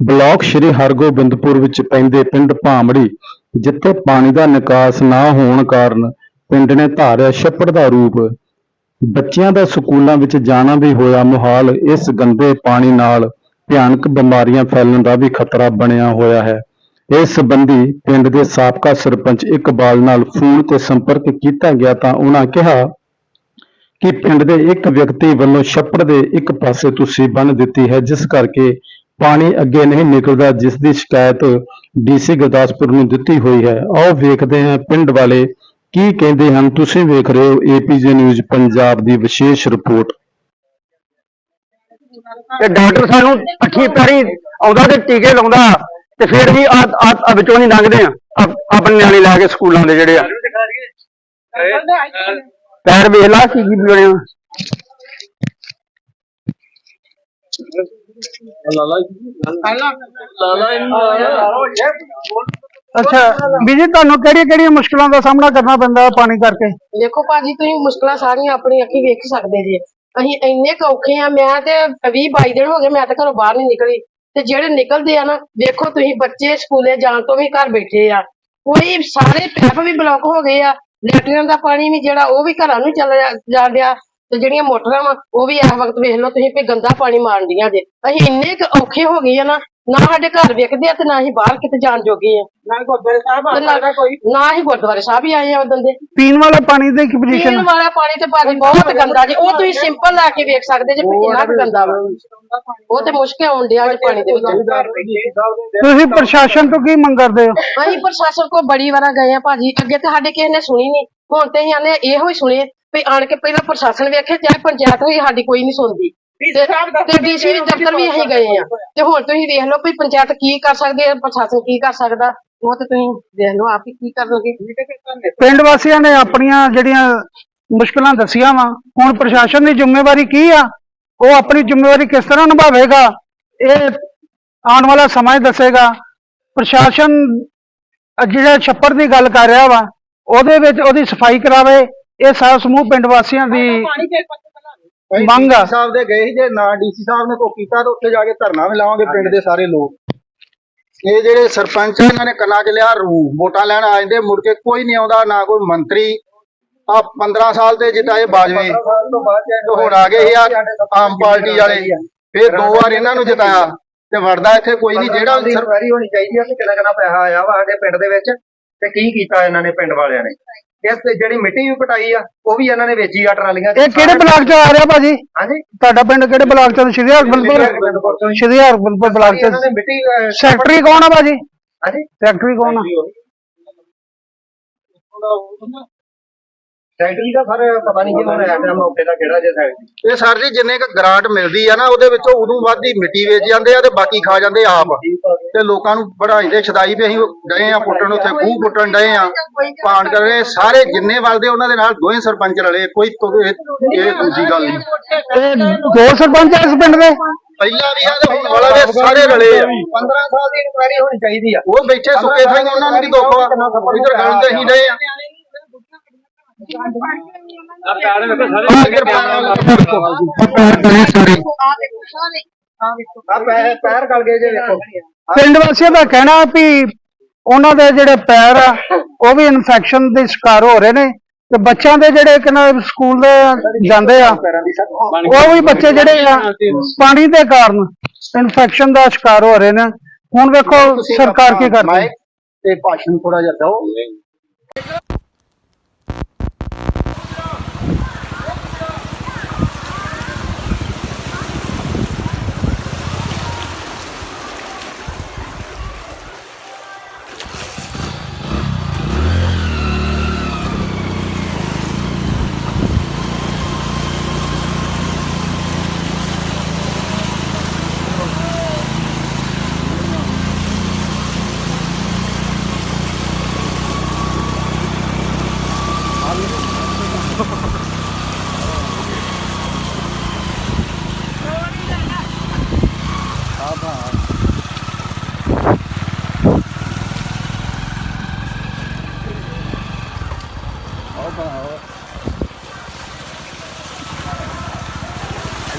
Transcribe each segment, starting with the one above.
Block Shri Hargobindpur ਵਿੱਚ ਪੈਂਦੇ ਪਿੰਡ ਭਾਮੜੀ ਜਿੱਥੇ ਪਾਣੀ ਦਾ ਨਿਕਾਸ ਨਾ ਹੋਣ ਕਾਰਨ ਪਿੰਡ ਨੇ ਧਾਰਿਆ ਛੱਪੜ ਦਾ ਰੂਪ। ਬੱਚਿਆਂ ਦਾ ਸਕੂਲਾਂ ਵਿੱਚ ਜਾਣਾ ਵੀ ਹੋਇਆ ਮੁਹਾਲ, ਇਸ ਗੰਦੇ ਪਾਣੀ ਨਾਲ ਭਿਆਨਕ ਬਿਮਾਰੀਆਂ ਫੈਲਣ ਦਾ ਵੀ ਖਤਰਾ ਬਣਿਆ ਹੋਇਆ ਹੈ। ਇਸ ਸੰਬੰਧੀ ਪਿੰਡ ਦੇ ਸਾਬਕਾ ਸਰਪੰਚ ਇਕਬਾਲ ਨਾਲ ਫੋਨ ਤੇ ਸੰਪਰਕ ਕੀਤਾ ਗਿਆ ਤਾਂ ਉਹਨਾਂ ਕਿਹਾ ਕਿ ਪਿੰਡ ਦੇ ਇੱਕ ਵਿਅਕਤੀ ਵੱਲੋਂ ਛੱਪੜ ਦੇ ਇੱਕ ਪਾਸੇ ਤੁਸੀਂ ਬੰਨ ਦਿੱਤੀ ਹੈ, ਜਿਸ ਕਰਕੇ ਪਾਣੀ ਅੱਗੇ ਨਹੀਂ ਨਿਕਲਦਾ ਜਿਸ ਦੀ ਸ਼ਿਕਾਇਤ ਡੀਸੀ ਗੁਰਦਾਸਪੁਰ ਨੂੰ ਦਿੱਤੀ ਹੋਈ ਹੈ। ਆਓ ਵੇਖਦੇ ਹਾਂ ਪਿੰਡ ਵਾਲੇ ਕੀ ਕਹਿੰਦੇ ਹਨ। ਤੁਸੀਂ ਵੇਖ ਰਹੇ ਹੋ ਏਪੀਜੀ ਨਿਊਜ਼ ਪੰਜਾਬ ਦੀ ਵਿਸ਼ੇਸ਼ ਰਿਪੋਰਟ। ਤੇ ਡਾਕਟਰ ਸਾਨੂੰ ਅੱਖੀ ਪੈਰੀ ਆਉਂਦਾ ਤੇ ਟੀਕੇ ਲਾਉਂਦਾ ਤੇ ਫਿਰ ਵੀ ਆ ਵਿੱਚੋਂ ਨਹੀਂ ਲੰਘਦੇ ਆ। ਆ- ਆਪਣੇ ਨਿਆਣੇ ਲੈ ਕੇ ਸਕੂਲਾਂ ਦੇ ਜਿਹੜੇ ਆ। ਪੈਰ ਵੇਖ ਲਾ ਕੀ ਕੀ ਬਣਿਆ ਅੱਛਾ ਬੀਜੀ ਤੁਹਾਨੂੰ ਕਿਹੜੀਆਂ ਕਿਹੜੀਆਂ ਮੁਸ਼ਕਲਾਂ ਦਾ ਸਾਹਮਣਾ ਕਰਨਾ ਪੈਂਦਾ ਪਾਣੀ ਕਰਕੇ? ਦੇਖੋ ਭਾਜੀ, ਤੁਸੀਂ ਮੁਸ਼ਕਲਾਂ ਸਾਰੀਆਂ ਆਪਣੀ ਅੱਖੀ ਵੇਖ ਸਕਦੇ ਜੀ। ਅਸੀਂ ਇੰਨੇ ਕੁ ਔਖੇ ਆ ਮੈਂ ਤੇ 20 22 ਦਿਨ ਹੋ ਗਏ, ਮੈਂ ਤਾਂ ਘਰੋਂ ਬਾਹਰ ਨਹੀਂ ਨਿਕਲੀ। ਤੇ ਜਿਹੜੇ ਨਿਕਲਦੇ ਆ ਨਾ ਦੇਖੋ ਤੁਸੀਂ ਬੱਚੇ ਸਕੂਲੇ ਜਾਣ ਤੋਂ ਵੀ ਘਰ ਬੈਠੇ ਆ। ਕੋਈ ਸਾਰੇ ਪੈਪ ਵੀ ਬਲੌਕ ਹੋ ਗਏ ਆ ਲੈਟਰੀਆਂ ਦਾ ਪਾਣੀ ਵੀ ਜਿਹੜਾ ਉਹ ਵੀ ਘਰਾਂ ਨੂੰ ਚੱਲ ਜਾ ਰਿਹਾ ਤੇ ਜਿਹੜੀਆਂ ਮੋਟਰਾਂ ਵਾ ਉਹ ਵੀ ਇਸ ਵਕਤ ਵੇਖ ਲਓ ਤੁਸੀਂ ਵੀ ਗੰਦਾ ਪਾਣੀ ਮਾਰਦੀਆਂ ਜੇ। ਅਸੀਂ ਇੰਨੇ ਕੁ ਔਖੇ ਹੋ ਗਏ ਆ ਨਾ ਨਾ ਸਾਡੇ ਘਰ ਵੇਖਦੇ ਆ ਤੇ ਨਾ ਹੀ ਬਾਹਰ ਕਿਤੇ ਜਾਣ ਜੋਗੇ ਆ। ਨਾ ਗੁਰਦੁਆਰੇ ਸਾਹਿਬ ਆ ਕੋਈ। ਨਾ ਹੀ ਗੁਰਦੁਆਰੇ ਸਾਹਿਬ ਹੀ ਆਏ ਆ ਉਦੋਂ ਦੇ। ਪੀਣ ਵਾਲੇ ਪਾਣੀ ਦੀ ਕੀ ਪੀਣ ਪੋਜੀਸ਼ਨ ਵਾਲਾ ਪਾਣੀ ਤੇ ਭਾਜੀ ਬਹੁਤ ਗੰਦਾ ਜੀ। ਉਹ ਤੁਸੀਂ ਸਿੰਪਲ ਲਾ ਕੇ ਵੇਖ ਸਕਦੇ ਜੇ ਵੀ ਕਿੰਨਾ ਕੁ ਗੰਦਾ ਵਾ। ਉਹ ਤੇ ਮੁਸ਼ਕਿਲ ਆਉਣ ਡਿਆ ਜੀ ਪਾਣੀ ਦੇ ਵਿੱਚ। ਤੁਸੀਂ ਪ੍ਰਸ਼ਾਸਨ ਤੋਂ ਕੀ ਮੰਗ ਕਰਦੇ ਹੋ? ਅਸੀਂ ਪ੍ਰਸ਼ਾਸਨ ਕੋਲ ਬੜੀ ਵਾਰਾਂ ਗਏ ਆ ਭਾਜੀ। ਅੱਗੇ ਤੇ ਸਾਡੇ ਕਿਸੇ ਨੇ ਸੁਣੀ ਨਹੀਂ ਹੁਣ ਤੇ ਅਸੀਂ ਆਨੇ ਇਹੋ ਹੀ ਸੁਣੇ। ਵੀ ਆਣ ਕੇ ਪਹਿਲਾਂ ਪ੍ਰਸ਼ਾਸਨ ਵੇਖੇ ਚਾਹੇ ਪੰਚਾਇਤ ਹੋਈ ਸਾਡੀ ਕੋਈ ਨਹੀਂ ਸੁਣਦੀ। ਤੇ- ਤੇ ਡੀਸੀ ਦਫ਼ਤਰ ਵੀ ਅਸੀਂ ਗਏ ਆ। ਤੇ ਹੁਣ ਤੁਸੀਂ ਵੇਖ ਲਓ ਵੀ ਪੰਚਾਇਤ ਕੀ ਕਰ ਸਕਦੀ ਹੈ ਪ੍ਰਸ਼ਾਸਨ ਕੀ ਕਰ ਸਕਦਾ ਉਹ ਤੇ ਤੁਸੀਂ ਦੇਖ ਲਓ ਆਪ ਹੀ ਕੀ ਕਰਨਗੇ। ਪਿੰਡ ਵਾਸੀਆਂ ਨੇ ਆਪਣੀਆਂ ਜਿਹੜੀਆਂ ਮੁਸ਼ਕਲਾਂ ਦੱਸੀਆਂ ਵਾ ਹੁਣ ਪ੍ਰਸ਼ਾਸਨ ਦੀ ਜ਼ਿੰਮੇਵਾਰੀ ਕੀ ਆ? ਉਹ ਆਪਣੀ ਜ਼ਿੰਮੇਵਾਰੀ ਕਿਸ ਤਰ੍ਹਾਂ ਨਿਭਾਵੇਗਾ? ਇਹ ਆਉਣ ਵਾਲਾ ਸਮਾਂ ਹੀ ਦੱਸੇਗਾ। ਪ੍ਰਸ਼ਾਸਨ ਜਿਹੜਾ ਛੱਪੜ ਦੀ ਗੱਲ ਕਰ ਰਿਹਾ ਵਾ ਉਹਦੇ ਵਿੱਚ ਉਹਦੀ ਸਫ਼ਾਈ ਕਰਾਵੇ ਇਹ ਸਾਰਾ ਸਮੂਹ ਪਿੰਡ ਵਾਸੀਆਂ ਦੀ ਮੰਗ ਆ। ਸਾਹਿਬ ਦੇ ਗਏ ਸੀ ਜੇ ਨਾ ਡੀਸੀ ਸਾਹਿਬ ਨੇ ਕੋ ਕੀਤਾ ਤਾਂ ਉੱਥੇ ਜਾ ਕੇ ਧਰਨਾ ਵੀ ਲਾਵਾਂਗੇ ਪਿੰਡ ਦੇ ਸਾਰੇ ਲੋਕ। ਇਹ ਜਿਹੜੇ ਸਰਪੰਚ ਆ ਇਹਨਾਂ ਨੇ ਕੰਨਾਂ 'ਚ ਲਿਆ ਰੂ ਵੋਟਾਂ ਲੈਣ ਆ ਜਾਂਦੇ ਮੁੜ ਕੇ ਕੋਈ ਨਹੀਂ ਆਉਂਦਾ ਨਾ ਕੋਈ ਮੰਤਰੀ। ਆ 15 ਸਾਲ ਤੇ ਜਿਤਾਏ ਬਾਜਵੇ ਤੇ ਹੁਣ ਆ ਗਏ ਇਹ ਆ ਆਮ ਪਾਰਟੀ ਵਾਲੇ। ਫਿਰ ਦੋ ਵਾਰ ਇਹਨਾਂ ਨੂੰ ਜਿਤਾਇਆ ਤੇ ਵੜਦਾ ਇੱਥੇ ਕੋਈ ਨਹੀਂ ਜਿਹੜਾ ਸਰ- ਇਨਕੁਆਇਰੀ ਹੋਣੀ ਚਾਹੀਦੀ ਹੈ ਕਿ ਕਿੰਨਾ ਕਿੰਨਾ ਪੈਸਾ ਆਇਆ ਵਾ ਸਾਡੇ ਪਿੰਡ ਦੇ ਵਿੱਚ ਤੇ ਕੀ ਕੀਤਾ ਇਹਨਾਂ ਨੇ ਪਿੰਡ ਵਾਲਿਆਂ ਨੇ। ਇਸ ਤੇ ਜਿਹੜੀ ਮਿੱਟੀ ਵੀ ਪਟਾਈ ਆ ਉਹ ਵੀ ਇਹਨਾਂ ਨੇ ਵੇਚੀ ਆ ਟਰਾਲੀਆਂ 'ਚ। ਇਹ ਕਿਹੜੇ ਬਲਾਕ ਚ ਆ ਰਿਹਾ ਭਾਜੀ? ਹਾਂਜੀ। ਤੁਹਾਡਾ ਪਿੰਡ ਕਿਹੜੇ ਬਲਾਕ ਚ ਸ਼੍ਰੀ ਹਰਗੋਬਿੰਦਪੁਰ। ਸ਼੍ਰੀ ਹਰਗੋਬਿੰਦਪੁਰ ਬਲਾਕ ਇਹਨਾਂ ਚ ਨੇ ਮਿੱਟੀ ਅਹ, ਸੈਕਟਰੀ ਕੌਣ ਆ ਭਾਜੀ? ਹਾਂਜੀ। ਸੈਕਟਰੀ ਕੌਣ ਆ? ਸੈਕਟਰੀ ਦਾ ਸਰ ਪਤਾ ਨਹੀਂ ਕਿਹਨੂੰ ਆਇਆ ਟਾਈਮ ਮੌਕੇ ਦਾ ਕਿਹੜਾ ਜੇ ਸੈਕਟਰੀ ਇਹ ਸਰ ਜੀ ਜਿੰਨੇ ਕ ਗ੍ਰਾਂਟ ਮਿਲਦੀ ਆ ਨਾ ਉਹਦੇ ਵਿੱਚੋਂ ਉਦੋਂ ਵੱਧ ਹੀ ਮਿੱਟੀ ਵੇਚ ਜਾਂਦੇ ਆ ਤੇ ਬਾਕੀ ਖਾ ਜਾਂਦੇ ਆਪ। ਤੇ ਲੋਕਾਂ ਨੂੰ ਬੜਾਈ ਦੇ ਛਦਾਈ ਵੀ ਅਸੀਂ ਗਏ ਆ ਪੁੱਟਣ ਉੱਥੇ ਖੂਹ ਪੁੱਟਣ ਡਏ ਆ। ਪਾਣ ਕਰ ਰਹੇ ਸਾਰੇ ਜਿੰਨੇ ਵੱਲਦੇ ਉਹਨਾਂ ਦੇ ਨਾਲ ਦੋਵੇਂ ਸਰਪੰਚ ਰਲੇ ਕੋਈ ਇਹ ਦੂਜੀ ਗੱਲ ਨਹੀਂ। ਇਹ ਦੋ ਸਰਪੰਚ ਇਸ ਪਿੰਡ ਦੇ? ਪਹਿਲਾਂ ਵੀ ਆ ਤੇ ਹੁਣ ਵਾਲਾ ਵੀ ਸਾਰੇ ਰਲੇ ਆ। 15 ਸਾਲ ਦੀ ਇਨਕੁਆਇਰੀ ਹੋਣੀ ਚਾਹੀਦੀ ਆ। ਉਹ ਬੈਠੇ ਸੁੱਕੇ ਥਾਈ ਉਹਨਾਂ ਨੂੰ ਵੀ ਦੁੱਖ ਆ। ਇਧਰ ਗੱਲ ਤੇ ਅਸੀਂ ਡਏ ਆ। ਆ ਪੈਰ ਪੈਰ ਗਲ ਗਏ ਜੇ ਵੇਖੋ ਪਿੰਡ ਵਾਸੀਆਂ ਦਾ ਕਹਿਣਾ ਵੀ ਉਹਨਾਂ ਦੇ ਜਿਹੜੇ ਪੈਰ ਆ, ਉਹ ਵੀ ਇਨਫੈਕਸ਼ਨ ਦੇ ਸ਼ਿਕਾਰ ਹੋ ਰਹੇ ਨੇ ਤੇ ਬੱਚਿਆਂ ਦੇ ਜਿਹੜੇ ਕਿਨਾਂ ਸਕੂਲ ਦੇ ਜਾਂਦੇ ਆ, ਉਹ ਵੀ ਬੱਚੇ ਜਿਹੜੇ ਆ, ਪਾਣੀ ਦੇ ਕਾਰਨ ਇਨਫੈਕਸ਼ਨ ਦਾ ਸ਼ਿਕਾਰ ਹੋ ਰਹੇ ਨੇ। ਹੁਣ ਵੇਖੋ ਸਰਕਾਰ ਕੀ ਕਰਦੀ। ਹੈ ਤੇ ਭਾਸ਼ਣ ਥੋੜਾ ਜਿਹਾ ਦਿਓ।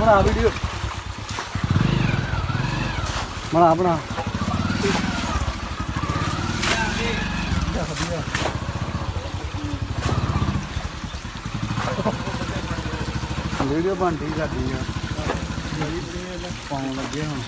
ਬਣਾ ਵੀਡੀਓ ਬਣਾ ਬਣਾ। ਵੀਡੀਓ ਬਣਦੀ ਸਾਡੀ ਆ ਪਾਉਣ ਲੱਗੇ ਹੁਣ।